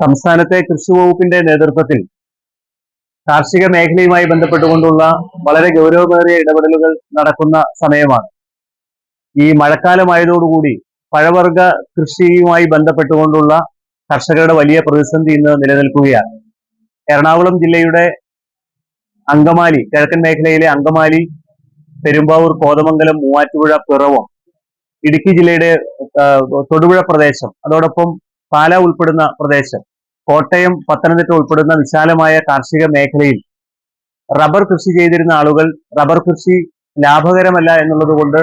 സംസ്ഥാനത്തെ കൃഷി വകുപ്പിന്റെ നേതൃത്വത്തിൽ കാർഷിക മേഖലയുമായി ബന്ധപ്പെട്ടുകൊണ്ടുള്ള വളരെ ഗൗരവമേറിയ ഇടപെടലുകൾ നടക്കുന്ന സമയമാണ്. ഈ മഴക്കാലമായതോടുകൂടി പഴവർഗ കൃഷിയുമായി ബന്ധപ്പെട്ടുകൊണ്ടുള്ള കർഷകരുടെ വലിയ പ്രതിസന്ധി ഇന്ന് നിലനിൽക്കുകയാണ്. എറണാകുളം ജില്ലയുടെ അങ്കമാലി കിഴക്കൻ മേഖലയിലെ അങ്കമാലി പെരുമ്പാവൂർ കോതമംഗലം മൂവാറ്റുപുഴ പിറവം ഇടുക്കി ജില്ലയുടെ തൊടുപുഴ പ്രദേശം അതോടൊപ്പം പാല ഉൾപ്പെടുന്ന പ്രദേശം കോട്ടയം പത്തനംതിട്ട ഉൾപ്പെടുന്ന വിശാലമായ കാർഷിക മേഖലയിൽ റബ്ബർ കൃഷി ചെയ്തിരുന്ന ആളുകൾ റബ്ബർ കൃഷി ലാഭകരമല്ല എന്നുള്ളത് കൊണ്ട്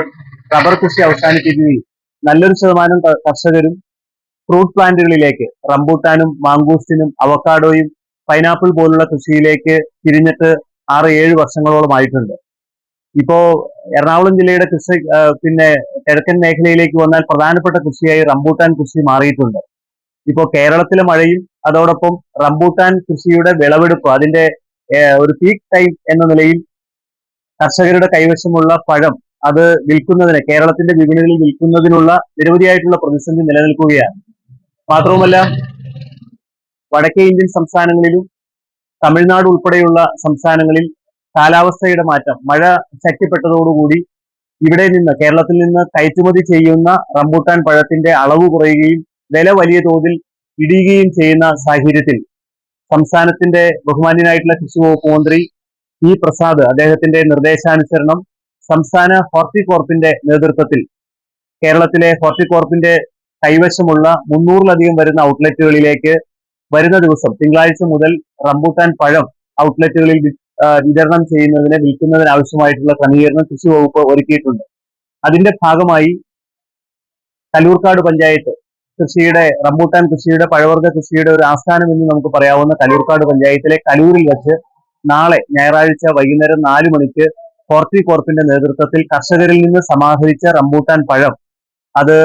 റബ്ബർ കൃഷി അവസാനിപ്പിക്കുകയും നല്ലൊരു ശതമാനം കർഷകരും ഫ്രൂട്ട് പ്ലാന്റുകളിലേക്ക് റംബൂട്ടാനും മാംഗൂസ്റ്റിനും അവക്കാഡോയും പൈനാപ്പിൾ പോലുള്ള കൃഷിയിലേക്ക് തിരിഞ്ഞിട്ട് ആറ് ഏഴ് വർഷങ്ങളോളമായിട്ടുണ്ട് ഇപ്പോ എറണാകുളം ജില്ലയുടെ കൃഷി പിന്നെ കിഴക്കൻ മേഖലയിലേക്ക് വന്നാൽ പ്രധാനപ്പെട്ട കൃഷിയായി റംബൂട്ടാൻ കൃഷി മാറിയിട്ടുണ്ട്. ഇപ്പോൾ കേരളത്തിലെ മഴയും അതോടൊപ്പം റംബൂട്ടാൻ കൃഷിയുടെ വിളവെടുപ്പ് അതിന്റെ ഒരു പീക്ക് ടൈം എന്ന നിലയിൽ കർഷകരുടെ കൈവശമുള്ള പഴം അത് വിൽക്കുന്നതിന് കേരളത്തിന്റെ വിപണികളിൽ വിൽക്കുന്നതിനുള്ള നിരവധിയായിട്ടുള്ള പ്രതിസന്ധി നിലനിൽക്കുകയാണ്. മാത്രവുമല്ല വടക്കേ ഇന്ത്യൻ സംസ്ഥാനങ്ങളിലും തമിഴ്നാട് ഉൾപ്പെടെയുള്ള സംസ്ഥാനങ്ങളിൽ കാലാവസ്ഥയുടെ മാറ്റം മഴ ശക്തിപ്പെട്ടതോടുകൂടി ഇവിടെ നിന്ന് കേരളത്തിൽ നിന്ന് കയറ്റുമതി ചെയ്യുന്ന റംബൂട്ടാൻ പഴത്തിന്റെ അളവ് കുറയുകയും വില വലിയ തോതിൽ ഇടിയുകയും ചെയ്യുന്ന സാഹചര്യത്തിൽ സംസ്ഥാനത്തിന്റെ ബഹുമാന്യനായിട്ടുള്ള കൃഷി വകുപ്പ് മന്ത്രി ഇ പ്രസാദ് അദ്ദേഹത്തിന്റെ നിർദ്ദേശാനുസരണം സംസ്ഥാന ഹോർട്ടികോർപ്പിന്റെ നേതൃത്വത്തിൽ കേരളത്തിലെ ഹോർട്ടികോർപ്പിന്റെ കൈവശമുള്ള മുന്നൂറിലധികം വരുന്ന ഔട്ട്ലെറ്റുകളിലേക്ക് വരുന്ന ദിവസം തിങ്കളാഴ്ച മുതൽ റംബൂട്ടാൻ പഴം ഔട്ട്ലെറ്റുകളിൽ വിതരണം ചെയ്യുന്നതിന് വിൽക്കുന്നതിന് ആവശ്യമായിട്ടുള്ള ക്രമീകരണം കൃഷി വകുപ്പ് ഒരുക്കിയിട്ടുണ്ട്. അതിന്റെ ഭാഗമായി കലൂർക്കാട് പഞ്ചായത്ത് കൃഷിയുടെ റംബൂട്ടാൻ കൃഷിയുടെ പഴവർഗ കൃഷിയുടെ ഒരു ആസ്ഥാനം എന്ന് നമുക്ക് പറയാവുന്ന കലൂർക്കാട് പഞ്ചായത്തിലെ കലൂരിൽ വെച്ച് നാളെ ഞായറാഴ്ച വൈകുന്നേരം നാലു മണിക്ക് ഹോർട്ടികോർപ്പിന്റെ നേതൃത്വത്തിൽ കർഷകരിൽ നിന്ന് സമാഹരിച്ച റംബൂട്ടാൻ പഴം. അത്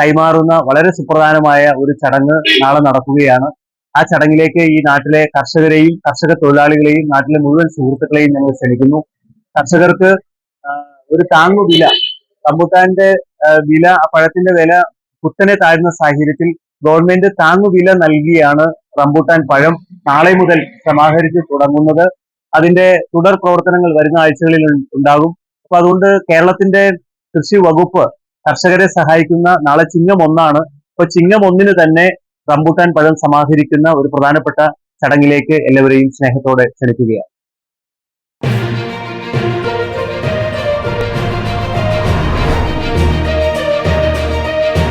കൈമാറുന്ന വളരെ സുപ്രധാനമായ ഒരു ചടങ്ങ് നാളെ നടക്കുകയാണ്. ആ ചടങ്ങിലേക്ക് ഈ നാട്ടിലെ കർഷകരെയും കർഷക തൊഴിലാളികളെയും നാട്ടിലെ മുഴുവൻ സുഹൃത്തുക്കളെയും ഞങ്ങൾ ക്ഷണിക്കുന്നു. കർഷകർക്ക് ഒരു താങ്ങുവില റംബൂട്ടാന്റെ വില പഴത്തിന്റെ വില കുത്തനെ താഴ്ന്ന സാഹചര്യത്തിൽ ഗവൺമെന്റ് താങ്ങുവില നൽകിയാണ് റംബൂട്ടാൻ പഴം നാളെ മുതൽ സമാഹരിച്ച് തുടങ്ങുന്നത്. അതിന്റെ തുടർ പ്രവർത്തനങ്ങൾ വരുന്ന ആഴ്ചകളിൽ ഉണ്ടാകും. അപ്പൊ അതുകൊണ്ട് കേരളത്തിന്റെ കൃഷി വകുപ്പ് കർഷകരെ സഹായിക്കുന്ന നാളെ ചിങ്ങം ഒന്നാണ്. അപ്പൊ ചിങ്ങം ഒന്നിന് തന്നെ റംബൂട്ടാൻ പഴം സമാഹരിക്കുന്ന ഒരു പ്രധാനപ്പെട്ട ചടങ്ങിലേക്ക് എല്ലാവരെയും സ്നേഹത്തോടെ ക്ഷണിക്കുകയാണ്.